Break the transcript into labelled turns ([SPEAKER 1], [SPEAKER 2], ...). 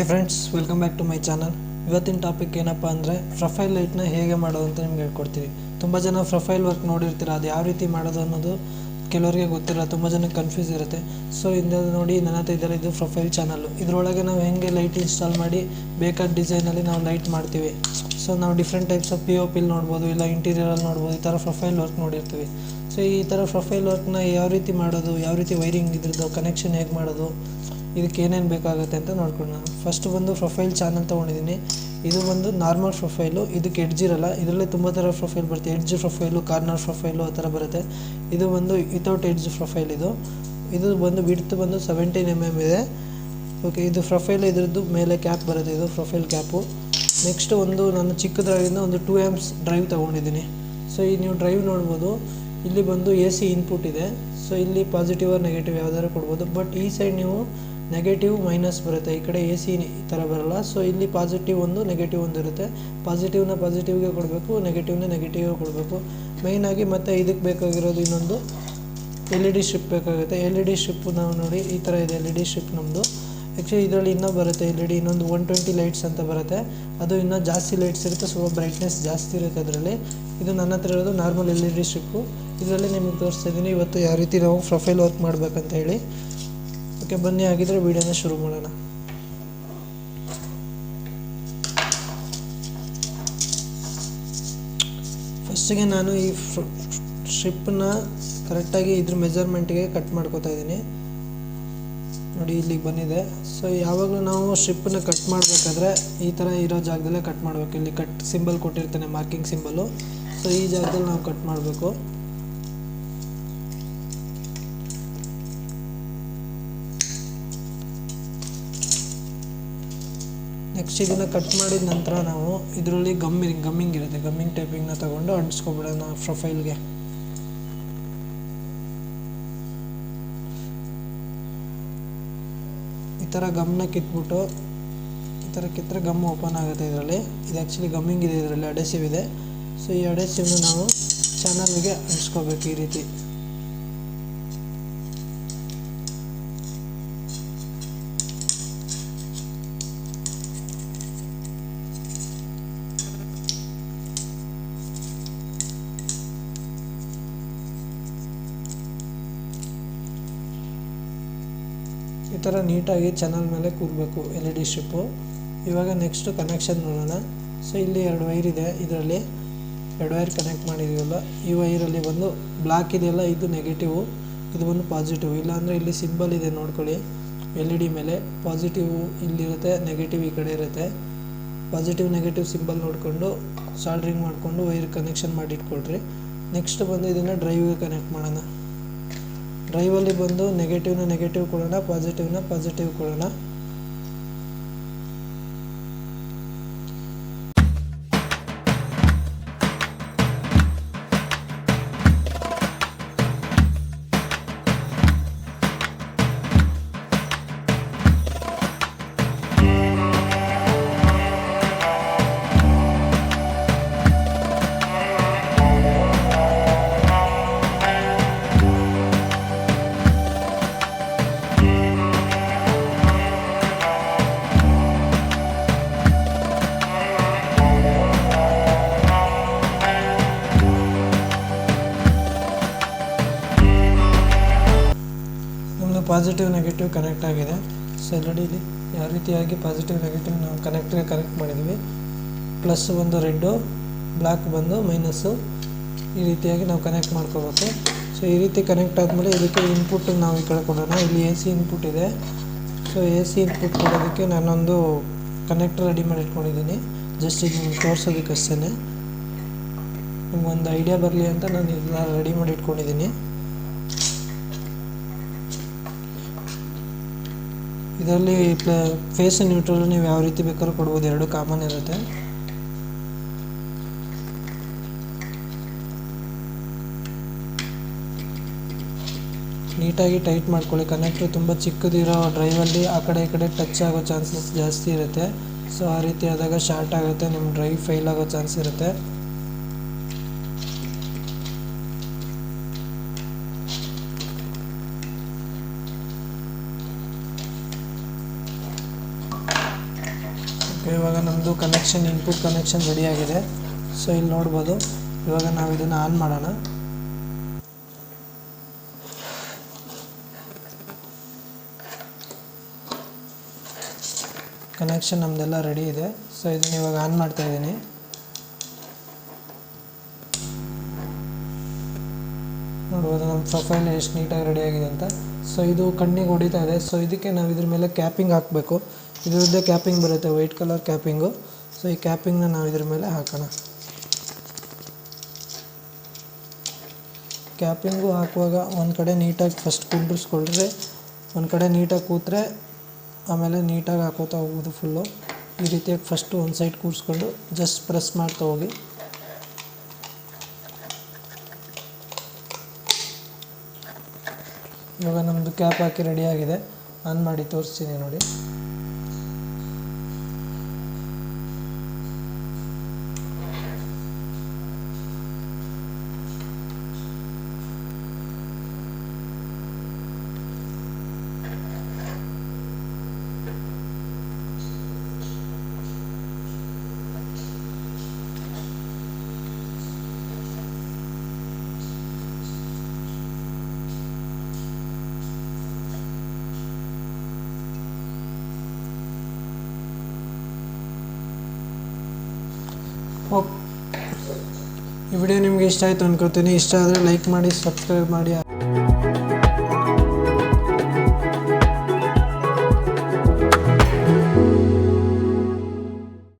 [SPEAKER 1] Hi friends welcome back to my channel ಇವತ್ತಿನ topic ಏನಪ್ಪ ಅಂದರೆ ಪ್ರೊಫೈಲ್ ಲೈಟ್ನ ಹೇಗೆ ಮಾಡೋದು ಅಂತ ನಿಮ್ಗೆ ಹೇಳ್ಕೊಡ್ತೀವಿ. ತುಂಬ ಜನ ಪ್ರೊಫೈಲ್ ವರ್ಕ್ ನೋಡಿರ್ತೀರ, ಅದು ಯಾವ ರೀತಿ ಮಾಡೋದು ಅನ್ನೋದು ಕೆಲವರಿಗೆ ಗೊತ್ತಿರಲ್ಲ ತುಂಬ ಜನಕ್ಕೆ ಕನ್ಫ್ಯೂಸ್ ಇರುತ್ತೆ. ಸೊ ಇಂದ ನೋಡಿ ನನ್ನ ಹತ್ರ ಇದ್ದಾರೆ ಇದು ಪ್ರೊಫೈಲ್ ಚಾನಲ್ಲು ಇದರೊಳಗೆ ನಾವು ಹೆಂಗೆ ಲೈಟ್ ಇನ್ಸ್ಟಾಲ್ ಮಾಡಿ ಬೇಕಾದ ಡಿಸೈನಲ್ಲಿ ನಾವು ಲೈಟ್ ಮಾಡ್ತೀವಿ. ಸೊ ನಾವು different types of P O ಪಿಲ್ ನೋಡ್ಬೋದು, ಇಲ್ಲ ಇಂಟೀರಿಯರಲ್ಲಿ ನೋಡ್ಬೋದು, ಈ ಥರ ಪ್ರೊಫೈಲ್ ವರ್ಕ್ ನೋಡಿರ್ತೀವಿ. ಸೊ ಈ ಥರ ಪ್ರೊಫೈಲ್ ವರ್ಕ್ನ ಯಾವ ರೀತಿ ಮಾಡೋದು, ಯಾವ ರೀತಿ ವೈರಿಂಗ್ ಇದ್ರದ್ದು ಕನೆಕ್ಷನ್ ಹೇಗೆ ಮಾಡೋದು ಇದಕ್ಕೆ ಏನೇನು ಬೇಕಾಗುತ್ತೆ ಅಂತ ನೋಡ್ಕೊಂಡು ನಾನು ಫಸ್ಟ್ ಬಂದು ಪ್ರೊಫೈಲ್ ಚಾನಲ್ ತೊಗೊಂಡಿದ್ದೀನಿ. ಇದು ಬಂದು ನಾರ್ಮಲ್ ಪ್ರೊಫೈಲು ಇದಕ್ಕೆ ಎಡ್ಜ್ ಇರಲ್ಲ. ಇದರಲ್ಲೇ ತುಂಬ ಥರ ಪ್ರೊಫೈಲ್ ಬರುತ್ತೆ. ಎಡ್ಜ್ ಪ್ರೊಫೈಲು ಕಾರ್ನರ್ ಪ್ರೊಫೈಲು ಆ ಥರ ಬರುತ್ತೆ. ಇದು ಬಂದು ವಿತೌಟ್ ಎಡ್ಜ್ ಪ್ರೊಫೈಲ್ ಇದು. ಇದು ಬಂದು ಬಿಡ್ತು ಬಂದು ಸೆವೆಂಟೀನ್ ಎಂ ಎಂ ಇದೆ. ಓಕೆ ಇದು ಪ್ರೊಫೈಲ್ ಇದ್ರದ್ದು ಮೇಲೆ ಕ್ಯಾಪ್ ಬರುತ್ತೆ ಇದು ಪ್ರೊಫೈಲ್ ಕ್ಯಾಪು ನೆಕ್ಸ್ಟ್ ಒಂದು ನಾನು ಚಿಕ್ಕದ್ರಾಗಿಂದ ಒಂದು ಟೂ ಆ್ಯಮ್ಸ್ ಡ್ರೈವ್ ತೊಗೊಂಡಿದ್ದೀನಿ. ಸೊ ಈ ನೀವು ಡ್ರೈವ್ ನೋಡ್ಬೋದು. ಇಲ್ಲಿ ಬಂದು ಎ ಸಿ ಇನ್ಪುಟ್ ಇದೆ. ಸೊ ಇಲ್ಲಿ ಪಾಸಿಟಿವ್ ಆರ್ ನೆಗೆಟಿವ್ ಯಾವ್ದಾದ್ರು ಕೊಡ್ಬೋದು. ಬಟ್ ಈ ಸೈಡ್ ನೀವು ನೆಗೆಟಿವ್ ಮೈನಸ್ ಬರುತ್ತೆ. ಈ ಕಡೆ ಎ ಸಿ ಥರ ಬರಲ್ಲ. ಸೊ ಇಲ್ಲಿ ಪಾಸಿಟಿವ್ ಒಂದು ನೆಗೆಟಿವ್ ಒಂದು ಇರುತ್ತೆ. ಪಾಸಿಟಿವ್ನ ಪಾಸಿಟಿವ್ಗೆ ಕೊಡಬೇಕು ನೆಗೆಟಿವ್ನ ನೆಗೆಟಿವ್ಗೆ ಕೊಡಬೇಕು. ಮೇಯ್ನಾಗಿ ಮತ್ತು ಇದಕ್ಕೆ ಬೇಕಾಗಿರೋದು ಇನ್ನೊಂದು ಎಲ್ ಇ ಡಿ ಸ್ಟ್ರಿಪ್ ಬೇಕಾಗುತ್ತೆ. ಎಲ್ ಇ ಡಿ ಶಿಪ್ ನಾವು ನೋಡಿ, ಈ ಥರ ಇದೆ ಎಲ್ ಇ ಡಿ ಸ್ಟ್ರಿಪ್ ನಮ್ಮದು ಆ್ಯಕ್ಚುಲಿ ಇದರಲ್ಲಿ ಇನ್ನೂ ಬರುತ್ತೆ ಎಲ್ ಇ ಡಿ ಇನ್ನೊಂದು ಒನ್ ಟ್ವೆಂಟಿ ಲೈಟ್ಸ್ ಅಂತ ಬರುತ್ತೆ. ಅದು ಇನ್ನೂ ಜಾಸ್ತಿ ಲೈಟ್ಸ್ ಇರುತ್ತೆ. ಸ್ವಲ್ಪ ಬ್ರೈಟ್ನೆಸ್ ಜಾಸ್ತಿ ಇರುತ್ತೆ ಅದರಲ್ಲಿ. ಇದು ನನ್ನ ಹತ್ರ ಇರೋದು normal L E D strip ಇದರಲ್ಲಿ ನಿಮಗೆ ತೋರಿಸ್ತಾ ಇದ್ದೀನಿ. ಇವತ್ತು ಯಾವ ರೀತಿ ನಾವು ಪ್ರೊಫೈಲ್ ವರ್ಕ್ ಮಾಡಬೇಕಂತ ಹೇಳಿ. ಓಕೆ ಬನ್ನಿ ಆಗಿದ್ರೆ ವಿಡಿಯೋನ ಶುರು ಮಾಡೋಣ. ಫಸ್ಟಿಗೆ ನಾನು ಈ ಸ್ಟ್ರಿಪ್ಪನ್ನ ಕರೆಕ್ಟಾಗಿ ಇದ್ರ ಮೆಜರ್ಮೆಂಟ್ಗೆ ಕಟ್ ಮಾಡ್ಕೋತಾ ಇದ್ದೀನಿ. ನೋಡಿ, ಇಲ್ಲಿಗೆ ಬಂದಿದೆ. ಸೊ, ಯಾವಾಗಲೂ ನಾವು ಸ್ಟ್ರಿಪ್ಪನ್ನ ಕಟ್ ಮಾಡಬೇಕಾದ್ರೆ ಈ ಥರ ಇರೋ ಜಾಗದಲ್ಲೇ ಕಟ್ ಮಾಡಬೇಕು. ಇಲ್ಲಿ ಕಟ್ ಸಿಂಬಲ್ ಕೊಟ್ಟಿರ್ತಾನೆ, ಮಾರ್ಕಿಂಗ್ ಸಿಂಬಲು. ಸೊ, ಈ ಜಾಗದಲ್ಲಿ ನಾವು ಕಟ್ ಮಾಡಬೇಕು. ನೆಕ್ಸ್ಟ್ ಇದನ್ನು ಕಟ್ ಮಾಡಿದ ನಂತರ ನಾವು ಇದರಲ್ಲಿ ಗಮ್ಮಿಂಗ್ ಗಮ್ಮಿಂಗ್ ಇರುತ್ತೆ. ಗಮ್ಮಿಂಗ್ ಟೈಪಿಂಗ್ನ ತಗೊಂಡು ಅಂಟಿಸ್ಕೊಬಿಡೋಣ ಪ್ರೊಫೈಲ್ಗೆ ಈ ಥರ ಗಮ್ನ ಕಿತ್ಬಿಟ್ಟು, ಈ ಥರ ಕಿತ್ತರೆ ಗಮ್ ಓಪನ್ ಆಗುತ್ತೆ ಇದರಲ್ಲಿ. ಇದು ಆ್ಯಕ್ಚುಲಿ ಗಮ್ಮಿಂಗ್ ಇದೆ, ಇದರಲ್ಲಿ ಅಡೆಸಿವ್ ಇದೆ. ಸೊ ಈ ಅಡೆಸಿವ್ನ ನಾವು ಚಾನಲ್ಗೆ ಅಂಟಿಸ್ಕೋಬೇಕು ಈ ರೀತಿ. ಈ ಥರ ನೀಟಾಗಿ ಚಾನಲ್ ಮೇಲೆ ಕೂರಬೇಕು ಎಲ್ ಇ ಡಿ ಸ್ಟ್ರಿಪ್ಪು ಇವಾಗ ನೆಕ್ಸ್ಟು ಕನೆಕ್ಷನ್ ನೋಡೋಣ. ಸೊ ಇಲ್ಲಿ ಎರಡು ವೈರ್ ಇದೆ. ಇದರಲ್ಲಿ ಎರಡು ವೈರ್ ಕನೆಕ್ಟ್ ಮಾಡಿದೀವಲ್ಲ ಈ ವೈರಲ್ಲಿ ಬಂದು ಬ್ಲ್ಯಾಕ್ ಇದೆಯಲ್ಲ ಇದು ನೆಗೆಟಿವು ಇದು ಬಂದು ಪಾಸಿಟಿವ್ ಇಲ್ಲಾಂದರೆ ಇಲ್ಲಿ ಸಿಂಬಲ್ ಇದೆ ನೋಡ್ಕೊಳ್ಳಿ. ಎಲ್ ಇ ಡಿ ಮೇಲೆ ಪಾಸಿಟಿವ್ ಇಲ್ಲಿರುತ್ತೆ ನೆಗೆಟಿವ್ ಈ ಕಡೆ ಇರುತ್ತೆ. ಪಾಸಿಟಿವ್ ನೆಗೆಟಿವ್ ಸಿಂಬಲ್ ನೋಡಿಕೊಂಡು ಸಾಲ್ಡ್ರಿಂಗ್ ಮಾಡಿಕೊಂಡು ವೈರ್ ಕನೆಕ್ಷನ್ ಮಾಡಿ ಇಟ್ಕೊಳ್ರಿ. ನೆಕ್ಸ್ಟ್ ಬಂದು ಇದನ್ನು ಡ್ರೈವ್ಗೆ ಕನೆಕ್ಟ್ ಮಾಡೋಣ. ಡ್ರೈವಲ್ಲಿ ಬಂದು ನೆಗೆಟಿವ್ನ ನೆಗೆಟಿವ್ ಕೊಡೋಣ ಪಾಸಿಟಿವ್ನ ಪಾಸಿಟಿವ್ ಕೊಡೋಣ. ಪಾಸಿಟಿವ್ ನೆಗೆಟಿವ್ ಕನೆಕ್ಟ್ ಆಗಿದೆ. ಸೊ ಆಲ್ರೆಡಿ ಇಲ್ಲಿ ಯಾವ ರೀತಿಯಾಗಿ ಪಾಸಿಟಿವ್ ನೆಗೆಟಿವ್ ನಾವು ಕನೆಕ್ಟ್ಗೆ ಕನೆಕ್ಟ್ ಮಾಡಿದ್ವಿ ಪ್ಲಸ್ ಒಂದು ರೆಡ್ಡು ಬ್ಲ್ಯಾಕ್ ಬಂದು ಮೈನಸ್ಸು ಈ ರೀತಿಯಾಗಿ ನಾವು ಕನೆಕ್ಟ್ ಮಾಡ್ಕೋಬೇಕು. ಸೊ ಈ ರೀತಿ ಕನೆಕ್ಟ್ ಆದಮೇಲೆ ಇದಕ್ಕೆ ಇನ್ಪುಟ್ ನಾವು ಈ ಕಡೆ ಕೊಡೋಣ. ಇಲ್ಲಿ ಎ ಸಿ ಇನ್ಪುಟ್ ಇದೆ. ಸೊ ಎ ಸಿ ಇನ್ಪುಟ್ ಕೊಡೋದಕ್ಕೆ ನಾನೊಂದು ಕನೆಕ್ಟ್ ರೆಡಿ ಮಾಡಿ ಇಟ್ಕೊಂಡಿದ್ದೀನಿ. ಜಸ್ಟ್ ಇದು ನಿಮ್ಗೆ ತೋರಿಸೋದಕ್ಕೆ ಅಷ್ಟೇ ನಿಮ್ಗೊಂದು ಐಡಿಯಾ ಬರಲಿ ಅಂತ ನಾನು ಇದನ್ನ ರೆಡಿ ಮಾಡಿ ಇಟ್ಕೊಂಡಿದ್ದೀನಿ. ಇದರಲ್ಲಿ ಫೇಸ್ ನ್ಯೂಟ್ರಲ್ ನೀವು ಯಾವ ರೀತಿ ಬೇಕಾದ್ರೂ ಕೊಡ್ಬೋದು, ಎರಡು ಕಾಮನ್ ಇರುತ್ತೆ. ನೀಟಾಗಿ ಟೈಟ್ ಮಾಡ್ಕೊಳ್ಳಿ ಕನೆಕ್ಟ್ರ್ ತುಂಬ ಚಿಕ್ಕದಿರೋ ಡ್ರೈವಲ್ಲಿ ಆ ಕಡೆ ಈ ಕಡೆ ಟಚ್ ಆಗೋ ಚಾನ್ಸಸ್ ಜಾಸ್ತಿ ಇರುತ್ತೆ. ಸೊ ಆ ರೀತಿ ಆದಾಗ ಶಾರ್ಟ್ ಆಗುತ್ತೆ ನಿಮ್ಮ ಡ್ರೈವ್ ಫೈಲ್ ಆಗೋ ಚಾನ್ಸ್ ಇರುತ್ತೆ. ನಮ್ಮದು ಕನೆಕ್ಷನ್ ಇನ್ಪುಟ್ ಕನೆಕ್ಷನ್ ರೆಡಿಯಾಗಿದೆ ಸೊ ಇಲ್ಲಿ ನೋಡ್ಬೋದು. ಇವಾಗ ನಾವು ಇದನ್ನು ಆನ್ ಮಾಡೋಣ. ಕನೆಕ್ಷನ್ ನಮ್ದೆಲ್ಲ ರೆಡಿ ಇದೆ. ಸೊ ಇದನ್ನು ಇವಾಗ ಆನ್ ಮಾಡ್ತಾ ಇದ್ದೀನಿ. ನೋಡ್ಬೋದು ನಮ್ಮ ಪ್ರೊಫೈಲ್ ಎಷ್ಟು ನೀಟಾಗಿ ರೆಡಿ ಆಗಿದೆ ಅಂತ. ಸೊ ಇದು ಕಣ್ಣಿಗೆ ಹೊಡಿತಾ ಇದೆ. ಸೊ ಇದಕ್ಕೆ ನಾವು ಇದ್ರ ಮೇಲೆ ಕ್ಯಾಪಿಂಗ್ ಹಾಕಬೇಕು. ಇದರದ್ದೇ ಕ್ಯಾಪಿಂಗ್ ಬರುತ್ತೆ ವೈಟ್ ಕಲರ್ ಕ್ಯಾಪಿಂಗು ಸೊ ಈ ಕ್ಯಾಪಿಂಗ್ನ ನಾವು ಇದ್ರ ಮೇಲೆ ಹಾಕೋಣ. ಕ್ಯಾಪಿಂಗು ಹಾಕುವಾಗ ಒಂದು ಕಡೆ ನೀಟಾಗಿ ಫಸ್ಟ್ ಕುಂಡ್ರಿಸ್ಕೊಳ್ರಿ, ಒಂದು ಕಡೆ ನೀಟಾಗಿ ಕೂತ್ರೆ ಆಮೇಲೆ ನೀಟಾಗಿ ಹಾಕೋತಾ ಹೋಗ್ಬೋದು ಫುಲ್ಲು ಈ ರೀತಿಯಾಗಿ ಫಸ್ಟು ಒಂದು ಸೈಡ್ ಕೂರಿಸ್ಕೊಂಡು ಜಸ್ಟ್ ಪ್ರೆಸ್ ಮಾಡ್ತಾ ಹೋಗಿ. ಇವಾಗ ನಮ್ಮದು ಕ್ಯಾಪ್ ಹಾಕಿ ರೆಡಿಯಾಗಿದೆ ಆನ್ ಮಾಡಿ ತೋರಿಸ್ತೀನಿ ನೋಡಿ. ಓಕೆ ಈ ವಿಡಿಯೋ ನಿಮಗೆ ಇಷ್ಟ ಆಯಿತು ಅನ್ಕೋತೀನಿ. ಇಷ್ಟ ಆದರೆ ಲೈಕ್ ಮಾಡಿ ಸಬ್ಸ್ಕ್ರೈಬ್ ಮಾಡಿ.